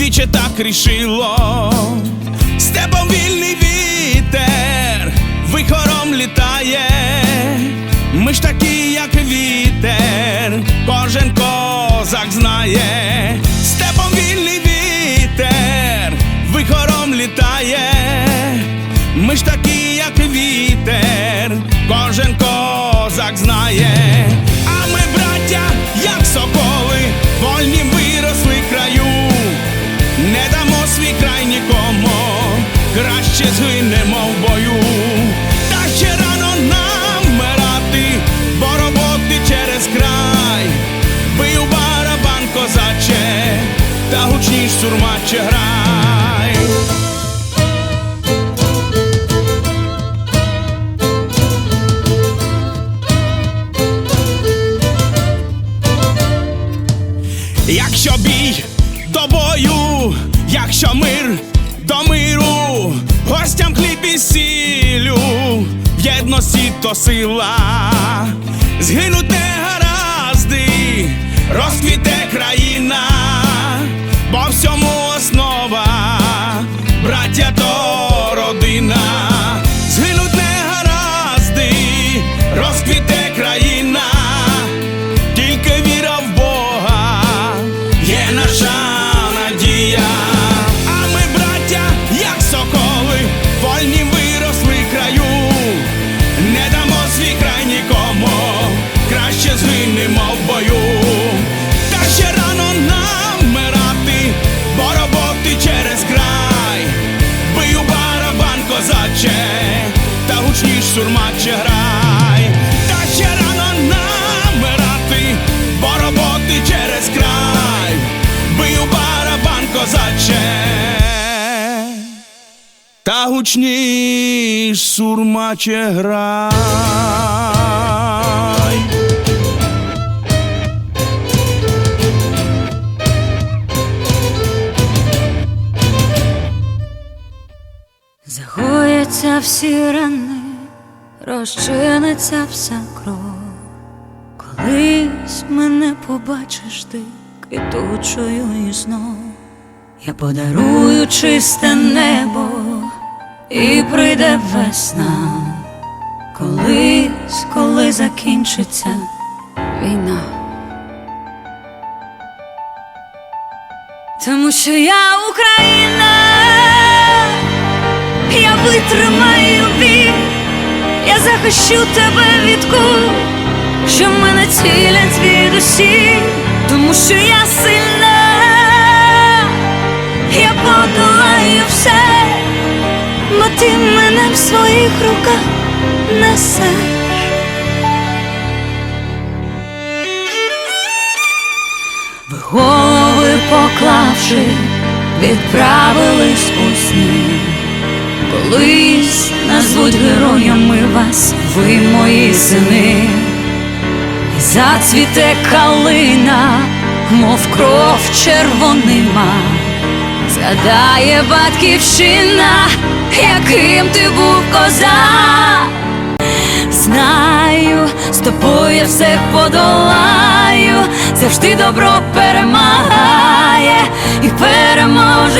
віче так рішило, степом вільний вітер, вихором літає, ми ж такі, як вітер, кожен козак знає, степом вільний вітер, вихором літає, ми ж такі, як вітер, кожен козак знає, а ми, браття, як соколи, вольні виросли згинемо в бою, та ще рано нам вмирати, бо роботи через край, бий у барабан козаче, та гучніш сурмаче грай. Якщо бій до бою, якщо мир до миру, гостям хліб і сілю, в єдності то сила, згинуть гаразди, розквіте та гучніш сурмаче грай. Загояться всі рани, розчиниться вся кров. Колись мене побачиш ти квітучою і знов. Я подарую чисте небо і прийде весна. Колись, коли закінчиться війна. Тому що я Україна, я витримаю біль, я захищу тебе від куль, що мене цілять звідусіль, тому що я сильна, я подолаю все, ти мене в своїх руках несеш. Ви голови поклавши, відправились у сни. Колись назвуть героями вас, ви мої сини, і зацвіте калина, мов кров червонима, згадає батьківщина, яким ти був козак. Знаю, з тобою все подолаю, завжди добро перемагає і переможе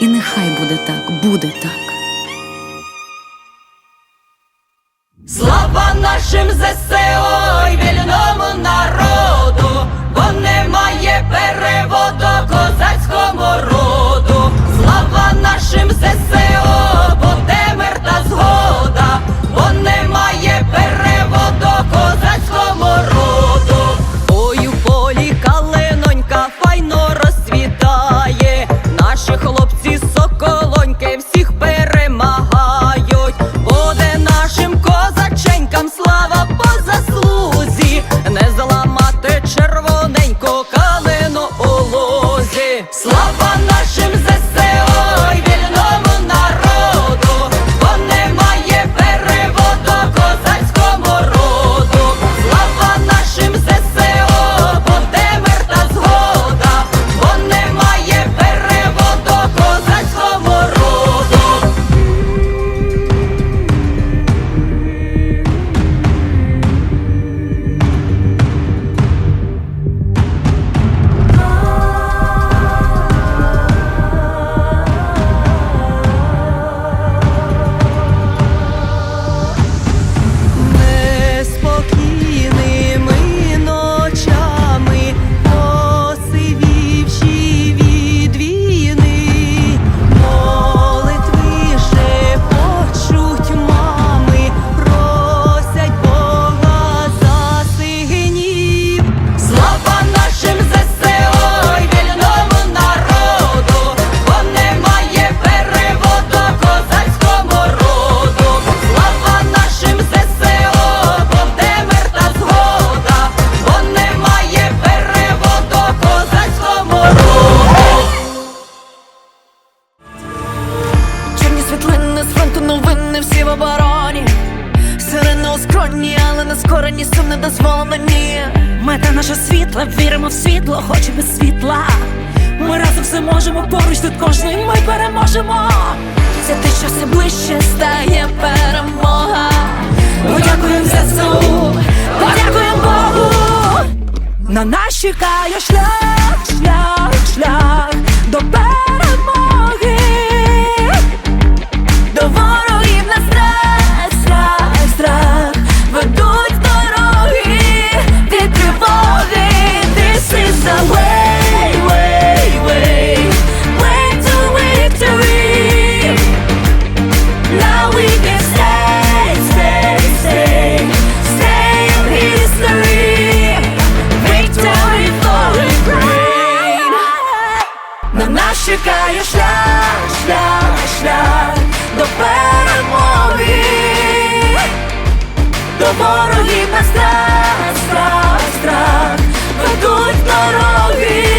І нехай буде так, буде так. Слава нашим ЗСО і вільному народу, бо немає переводу козацькому роду. Слава нашим ЗСО, обороні. Сирени у але не скорені, сум не дозволено ні. Мета наша світла, віримо в світло, хоч без світла. Ми разом все можемо, поруч тут кожний ми переможемо. Це те, що все ближче стає перемога. Подякуємо ЗСУ, подякуємо Богу. На нас чекає шлях, шлях, шлях до перемоги. Чекаю чекає шлях, шлях, шлях до перемоги, до ворогів на страх, страх, страх ведуть дороги.